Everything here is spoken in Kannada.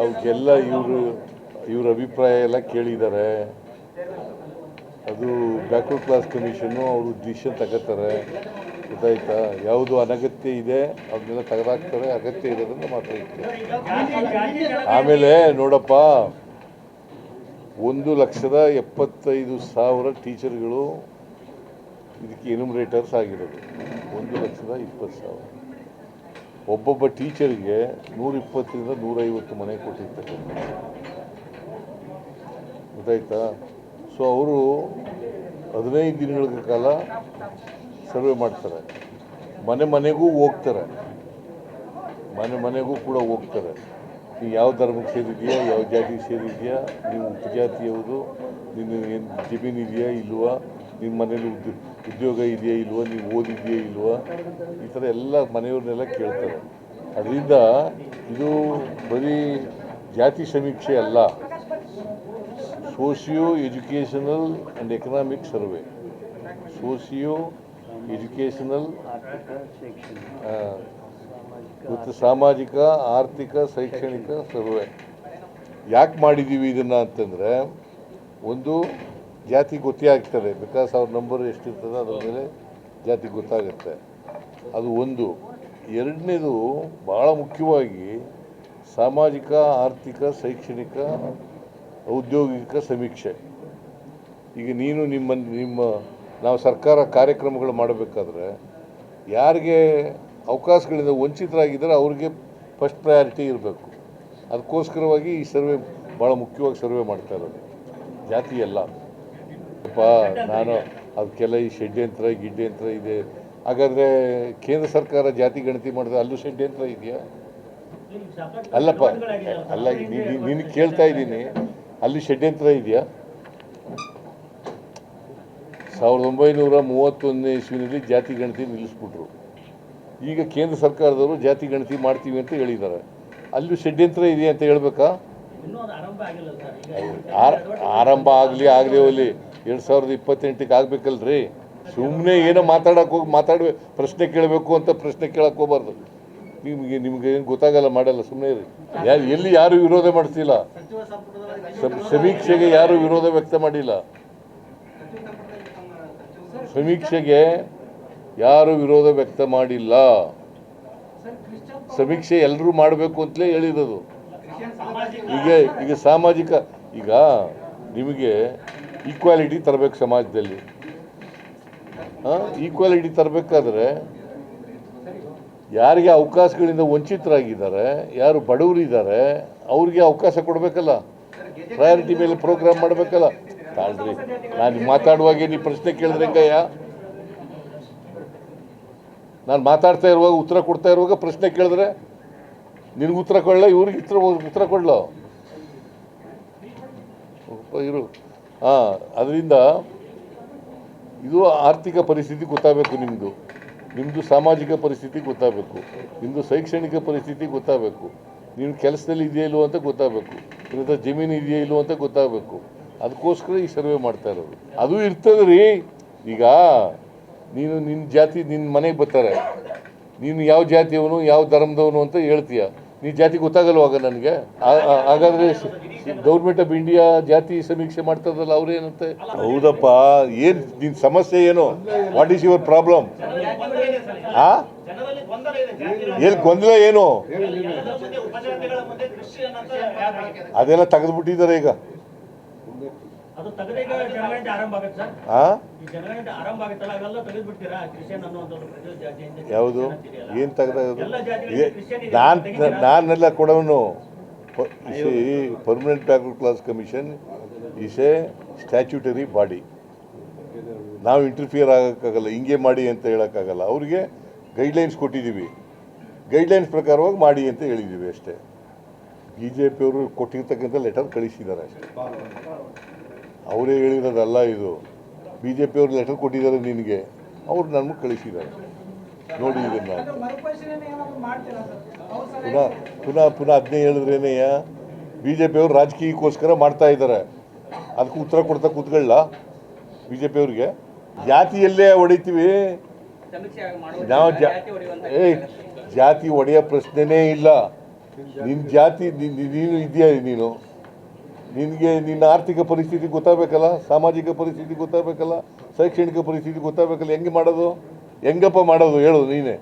ಅವಕ್ಕೆಲ್ಲ ಇವರು, ಇವ್ರ ಅಭಿಪ್ರಾಯ ಎಲ್ಲ ಕೇಳಿದ್ದಾರೆ ಅದು ಬ್ಯಾಕ್ವರ್ಡ್ ಕ್ಲಾಸ್ ಕಮಿಷನ್ನು ಅವರು ಡಿಸಿಷನ್ ತಗೋತಾರೆ. ಗೊತ್ತಾಯ್ತಾ? ಯಾವುದು ಅನಗತ್ಯ ಇದೆ ಅದನ್ನೆಲ್ಲ ತೆಗೆದಾಕ್ತಾರೆ, ಅಗತ್ಯ ಇರೋದನ್ನು ಮಾತ್ರ ಆಮೇಲೆ ನೋಡಪ್ಪ, ಒಂದು ಲಕ್ಷದ ಎಪ್ಪತ್ತೈದು ಸಾವಿರ ಟೀಚರ್ಗಳು ಇದಕ್ಕೆ ಎನುಮರೇಟರ್ಸ್ ಆಗಿರೋದು. ಒಂದು ಲಕ್ಷದ ಇಪ್ಪತ್ತು ಸಾವಿರ. ಒಬ್ಬೊಬ್ಬ ಟೀಚರ್ಗೆ ನೂರಿಪ್ಪತ್ತರಿಂದ ನೂರೈವತ್ತು ಮನೆ ಕೊಟ್ಟಿರ್ತಕ್ಕಂಥ ಗೊತ್ತಾಯ್ತಾ? ಸೊ ಅವರು ಹದಿನೈದು ದಿನಗಳ ಕಾಲ ಸರ್ವೆ ಮಾಡ್ತಾರೆ. ಮನೆ ಮನೆಗೂ ಹೋಗ್ತಾರೆ. ಮನೆ ಮನೆಗೂ ಕೂಡ ಹೋಗ್ತಾರೆ. ನೀವು ಯಾವ ಧರ್ಮಕ್ಕೆ ಸೇರಿದೆಯಾ? ಯಾವ ಜಾತಿಗೆ ಸೇರಿದೆಯಾ? ನೀವು ಉಪಜಾತಿ ಯಾವುದು? ನಿನ್ನ ಏನು ಜಮೀನು ಇದೆಯಾ, ಇಲ್ವಾ? ನಿಮ್ಮ ಮನೇಲಿ ಉದ್ಯೋಗ ಉದ್ಯೋಗ ಇದೆಯಾ ಇಲ್ವೋ? ನೀವು ಓದಿದೆಯಾ ಇಲ್ವೋ? ಈ ಥರ ಎಲ್ಲ ಮನೆಯವ್ರನ್ನೆಲ್ಲ ಕೇಳ್ತಾರೆ. ಅದರಿಂದ ಇದು ಬರೀ ಜಾತಿ ಸಮೀಕ್ಷೆ ಅಲ್ಲ. Socio educational and economic survey. Socio educational ಮತ್ತು ಸಾಮಾಜಿಕ, ಆರ್ಥಿಕ, ಶೈಕ್ಷಣಿಕ ಸರ್ವೆ. ಯಾಕೆ ಮಾಡಿದ್ದೀವಿ ಇದನ್ನು ಅಂತಂದರೆ, ಒಂದು ಜಾತಿ ಗೊತ್ತೇ ಆಗ್ತದೆ ಬಿಕಾಸ್ ಅವ್ರ ನಂಬರ್ ಎಷ್ಟಿರ್ತದೆ ಅದ್ರ ಮೇಲೆ ಜಾತಿ ಗೊತ್ತಾಗುತ್ತೆ. ಅದು ಒಂದು. ಎರಡನೇದು ಭಾಳ ಮುಖ್ಯವಾಗಿ ಸಾಮಾಜಿಕ, ಆರ್ಥಿಕ, ಶೈಕ್ಷಣಿಕ, ಔದ್ಯೋಗಿಕ ಸಮೀಕ್ಷೆ. ಈಗ ನೀನು ನಿಮ್ಮ ನಿಮ್ಮ, ನಾವು ಸರ್ಕಾರ ಕಾರ್ಯಕ್ರಮಗಳು ಮಾಡಬೇಕಾದ್ರೆ ಯಾರಿಗೆ ಅವಕಾಶಗಳಿಂದ ವಂಚಿತರಾಗಿದ್ದರೆ ಅವ್ರಿಗೆ ಫಸ್ಟ್ ಪ್ರಯಾರಿಟಿ ಇರಬೇಕು. ಅದಕ್ಕೋಸ್ಕರವಾಗಿ ಈ ಸರ್ವೆ ಭಾಳ ಮುಖ್ಯವಾಗಿ ಸರ್ವೆ ಮಾಡ್ತಾ ಇರೋದು. ಜಾತಿ ಎಲ್ಲ ಅಪ್ಪ ನಾನು ಅದಕ್ಕೆಲ್ಲ ಈ ಷಡ್ಯಂತ್ರ ಗಿಡ್ಯಂತ್ರ ಇದೆ. ಹಾಗಾದರೆ ಕೇಂದ್ರ ಸರ್ಕಾರ ಜಾತಿ ಗಣತಿ ಮಾಡಿದ್ರೆ ಅಲ್ಲೂ ಷಡ್ಯಂತ್ರ ಇದೆಯಾ? ಅಲ್ಲಪ್ಪ ಅಲ್ಲ ನೀನು ಕೇಳ್ತಾ ಇದ್ದೀನಿ. ಅಲ್ಲಿ ಷಡ್ಯಂತ್ರ ಇದೆಯಾ? ಸಾವಿರದ ಒಂಬೈನೂರ ಮೂವತ್ತೊಂದನೇ ಇಸ್ವಿನಲ್ಲಿ ಜಾತಿ ಗಣತಿ ನಿಲ್ಲಿಸ್ಬಿಟ್ರು. ಈಗ ಕೇಂದ್ರ ಸರ್ಕಾರದವರು ಜಾತಿ ಗಣತಿ ಮಾಡ್ತೀವಿ ಅಂತ ಹೇಳಿದ್ದಾರೆ. ಅಲ್ಲೂ ಷಡ್ಯಂತ್ರ ಇದೆಯಾ ಅಂತ ಹೇಳ್ಬೇಕಾ? ಆರಂಭ ಆಗಲಿ ಆಗಲಿ ಹೋಗಲಿ. ಎರಡು ಸಾವಿರದ ಇಪ್ಪತ್ತೆಂಟಕ್ಕೆ ಆಗ್ಬೇಕಲ್ರಿ? ಸುಮ್ಮನೆ ಏನೋ ಮಾತಾಡಕ್ಕೆ ಹೋಗಿ ಮಾತಾಡ ಪ್ರಶ್ನೆ ಕೇಳಬೇಕು ಅಂತ ಪ್ರಶ್ನೆ ಕೇಳಕ್ಕೆ ಹೋಗ್ಬಾರ್ದು. ನಿಮಗೆ ನಿಮ್ಗೆ ಏನು ಗೊತ್ತಾಗಲ್ಲ, ಮಾಡಲ್ಲ ಸುಮ್ಮನೆ ಇರಿ. ಯಾರು ಎಲ್ಲಿ ಯಾರು ವಿರೋಧ ಮಾಡ್ತಿಲ್ಲ ಸಚಿವ ಸಮೀಕ್ಷೆಗೆ ಯಾರು ವಿರೋಧ ವ್ಯಕ್ತ ಮಾಡಿಲ್ಲ. ಸಮೀಕ್ಷೆಗೆ ಯಾರು ವಿರೋಧ ವ್ಯಕ್ತ ಮಾಡಿಲ್ಲ. ಸಮೀಕ್ಷೆ ಎಲ್ಲರೂ ಮಾಡಬೇಕು ಅಂತಲೇ ಹೇಳಿರೋದು ಈಗ ಈಗ ಸಾಮಾಜಿಕ ಈಗ ನಿಮಗೆ ಈಕ್ವಾಲಿಟಿ ತರಬೇಕು ಸಮಾಜದಲ್ಲಿ. ಈಕ್ವಾಲಿಟಿ ತರಬೇಕಾದ್ರೆ ಯಾರಿಗೆ ಅವಕಾಶಗಳಿಂದ ವಂಚಿತರಾಗಿದ್ದಾರೆ, ಯಾರು ಬಡವರಿದ್ದಾರೆ, ಅವ್ರಿಗೆ ಅವಕಾಶ ಕೊಡಬೇಕಲ್ಲ. ಪ್ರಯಾರಿಟಿ ಮೇಲೆ ಪ್ರೋಗ್ರಾಮ್ ಮಾಡಬೇಕಲ್ಲ. ತಾಳ್ರಿ, ನಾನು ಮಾತಾಡುವಾಗೆ ನೀವು ಪ್ರಶ್ನೆ ಕೇಳಿದ್ರೆ ಹೆಂಗಯ್ಯ? ನಾನು ಮಾತಾಡ್ತಾ ಇರುವಾಗ ಉತ್ತರ ಕೊಡ್ತಾ ಇರುವಾಗ ಪ್ರಶ್ನೆ ಕೇಳಿದ್ರೆ ನಿನಗೆ ಉತ್ತರ ಕೊಡಲ್ಲ ಇವ್ರಿಗೆ ಉತ್ತರ ಉತ್ತರ ಕೊಡಲ್ಲ ಇರು ಹಾಂ ಅದರಿಂದ ಇದು ಆರ್ಥಿಕ ಪರಿಸ್ಥಿತಿ ಗೊತ್ತಾಗಬೇಕು ನಿಮ್ಮದು ನಿಮ್ಮದು ಸಾಮಾಜಿಕ ಪರಿಸ್ಥಿತಿ ಗೊತ್ತಾಗಬೇಕು. ನಿಮ್ಮದು ಶೈಕ್ಷಣಿಕ ಪರಿಸ್ಥಿತಿ ಗೊತ್ತಾಗಬೇಕು. ನೀನು ಕೆಲಸದಲ್ಲಿ ಇದೆಯಾ ಇಲ್ಲೋ ಅಂತ ಗೊತ್ತಾಗಬೇಕು. ಹತ್ರ ಜಮೀನು ಇದೆಯಾ ಇಲ್ವೋ ಅಂತ ಗೊತ್ತಾಗಬೇಕು. ಅದಕ್ಕೋಸ್ಕರ ಈ ಸರ್ವೆ ಮಾಡ್ತಾ ಇರೋದು. ಅದು ಇರ್ತದೆ ರೀ. ಈಗ ನೀನು ನಿನ್ನ ಜಾತಿ ನಿನ್ನ ಮನೆಗೆ ಬರ್ತಾರೆ. ನೀನು ಯಾವ ಜಾತಿಯವನು, ಯಾವ ಧರ್ಮದವನು ಅಂತ ಹೇಳ್ತೀಯ. ನೀ ಜಾತಿ ಗೊತ್ತಾಗಲ್ವಾಗ ನನಗೆ? ಹಾಗಾದ್ರೆ ಗೌರ್ಮೆಂಟ್ ಆಫ್ ಇಂಡಿಯಾ ಜಾತಿ ಸಮೀಕ್ಷೆ ಮಾಡ್ತದಲ್ಲ ಅವ್ರೇನಂತೆ ಹೌದಪ್ಪ, ಏನು ನಿನ್ನ ಸಮಸ್ಯೆ ಏನು? ವಾಟ್ ಈಸ್ ಯುವರ್ ಪ್ರಾಬ್ಲಮ್ ಆ? ಜನರಲ್ಲಿ ಗೊಂದಲ ಏನು? ಅದೆಲ್ಲ ತೆಗೆದುಬಿಟ್ಟಿದ್ದಾರೆ ಈಗ. ಈ ಯಾವುದು. ಏನು ತೆಗೆದು ನಾನು? ನಾನೆಲ್ಲ ಕೊಡೋನು permanent backward class commission is a statutory body ನಾವು ಇಂಟರ್ಫಿಯರ್ ಆಗೋಕ್ಕಾಗಲ್ಲ ಹಿಂಗೆ ಮಾಡಿ ಅಂತ ಹೇಳೋಕ್ಕಾಗಲ್ಲ. ಅವ್ರಿಗೆ ಗೈಡ್ಲೈನ್ಸ್ ಕೊಟ್ಟಿದ್ದೀವಿ. ಗೈಡ್ಲೈನ್ಸ್ ಪ್ರಕಾರವಾಗಿ ಮಾಡಿ ಅಂತ ಹೇಳಿದ್ದೀವಿ ಅಷ್ಟೇ. ಬಿ ಜೆ ಪಿಯವರು ಕೊಟ್ಟಿರ್ತಕ್ಕಂಥ ಲೆಟರ್ ಕಳಿಸಿದ್ದಾರೆ ಅಷ್ಟೇ. ಅವರೇ ಹೇಳಿರೋದಲ್ಲ ಇದು. ಬಿ ಜೆ ಪಿಯವರು ಲೆಟರ್ ಕೊಟ್ಟಿದ್ದಾರೆ ನಿನಗೆ. ಅವ್ರು ನಮಗೆ ಕಳಿಸಿದ್ದಾರೆ. ನೋಡಿ ಇದನ್ನು ಪುನಃ ಪುನಃ ಪುನಃ ಅದನ್ನೇ ಹೇಳಿದ್ರೇನೆಯ ಬಿ ಜೆ ಪಿಯವರು ರಾಜಕೀಯಕ್ಕೋಸ್ಕರ ಮಾಡ್ತಾ ಇದ್ದಾರೆ. ಅದಕ್ಕೆ ಉತ್ತರ ಕೊಡ್ತಾ ಕೂತ್ಕೊಳ್ಳ ಬಿ ಜೆ ಪಿಯವ್ರಿಗೆ ಜಾತಿಯಲ್ಲೇ ಹೊಡಿತೀವಿ. ನಾವು ಜಾ ಏ ಜಾತಿ ಒಡೆಯೋ ಪ್ರಶ್ನೆನೇ ಇಲ್ಲ. ನಿನ್ನ ಜಾತಿ ನೀನು ಇದೆಯಾ ನೀನು? ನಿನಗೆ ನಿನ್ನ ಆರ್ಥಿಕ ಪರಿಸ್ಥಿತಿ ಗೊತ್ತಾಗಬೇಕಲ್ಲ, ಸಾಮಾಜಿಕ ಪರಿಸ್ಥಿತಿ ಗೊತ್ತಾಗಬೇಕಲ್ಲ, ಶೈಕ್ಷಣಿಕ ಪರಿಸ್ಥಿತಿ ಗೊತ್ತಾಗಬೇಕಲ್ಲ, ಹೆಂಗೆ ಮಾಡೋದು? ಹೆಂಗಪ್ಪ ಮಾಡೋದು ಹೇಳು ನೀನೇ.